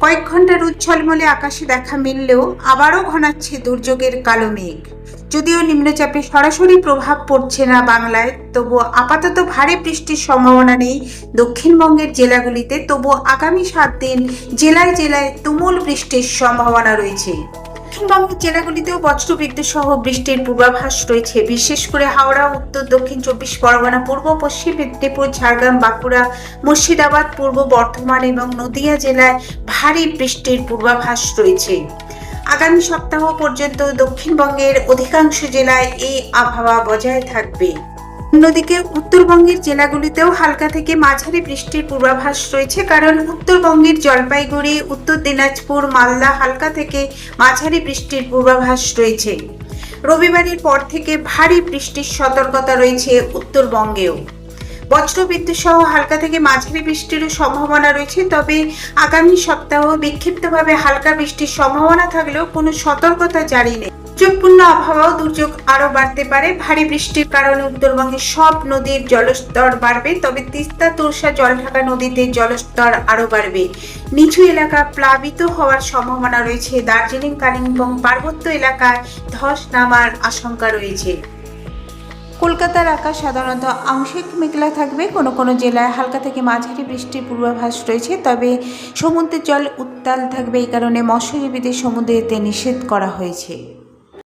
কয়েক ঘণ্টার উচ্ছলমলে আকাশে দেখা মিললেও আবারও ঘনাচ্ছে দুর্যোগের কালো মেঘ। যদিও নিম্নচাপে সরাসরি প্রভাব পড়ছে না বাংলায়, তবু আপাতত ভারী বৃষ্টির সম্ভাবনা নেই দক্ষিণবঙ্গের জেলাগুলিতে। তবু আগামী সাত দিন জেলায় জেলায় তুমুল বৃষ্টির সম্ভাবনা রয়েছে। দক্ষিণবঙ্গের জেলাগুলিতেও বজ্রবিদ্যুৎ সহ বৃষ্টির পূর্বাভাস রয়েছে। বিশেষ করে হাওড়া, উত্তর, দক্ষিণ চব্বিশ, পরগনা, পূর্ব, পশ্চিম মেদিনীপুর, ঝাড়গ্রাম, বাঁকুড়া, মুর্শিদাবাদ, পূর্ব বর্ধমান এবং নদিয়া জেলায় ভারী বৃষ্টির পূর্বাভাস রয়েছে। আগামী সপ্তাহ পর্যন্ত দক্ষিণবঙ্গের অধিকাংশ জেলায় এই আবহাওয়া বজায় থাকবে। অন্যদিকে উত্তরবঙ্গের জেলাগুলিতেও হালকা থেকে মাঝারি বৃষ্টির পূর্বাভাস রয়েছে, কারণ উত্তরবঙ্গের জলপাইগুড়ি, উত্তর দিনাজপুর, মালদা হালকা থেকে মাঝারি বৃষ্টির পূর্বাভাস রয়েছে। রবিবারের পর থেকে ভারী বৃষ্টির সতর্কতা রয়েছে উত্তরবঙ্গেও। বজ্রবিদ্যুৎ সহ হালকা থেকে মাঝারি বৃষ্টিরও সম্ভাবনা রয়েছে, তবে আগামী সপ্তাহ বিক্ষিপ্তভাবে হালকা বৃষ্টির সম্ভাবনা থাকলেও কোনো সতর্কতা জারি নেই। দুর্যোগপূর্ণ আবহাওয়াও দুর্যোগ আরও বাড়তে পারে। ভারী বৃষ্টির কারণে উত্তরবঙ্গের সব নদীর জলস্তর বাড়বে, তবে তিস্তা, তোরসা, জলঢাকা নদীতে জলস্তর আরও বাড়বে। নিচু এলাকা প্লাবিত হওয়ার সম্ভাবনা রয়েছে। দার্জিলিং, কালিম্পং, পার্বত্য এলাকায় ধস নামার আশঙ্কা রয়েছে। কলকাতার আকাশ সাধারণত আংশিক মেঘলা থাকবে। কোনো কোনো জেলায় হালকা থেকে মাঝারি বৃষ্টির পূর্বাভাস রয়েছে, তবে সমুদ্রের জল উত্তাল থাকবে। এই কারণে মৎস্যজীবীদের সমুদ্রে যেতে নিষেধ করা হয়েছে।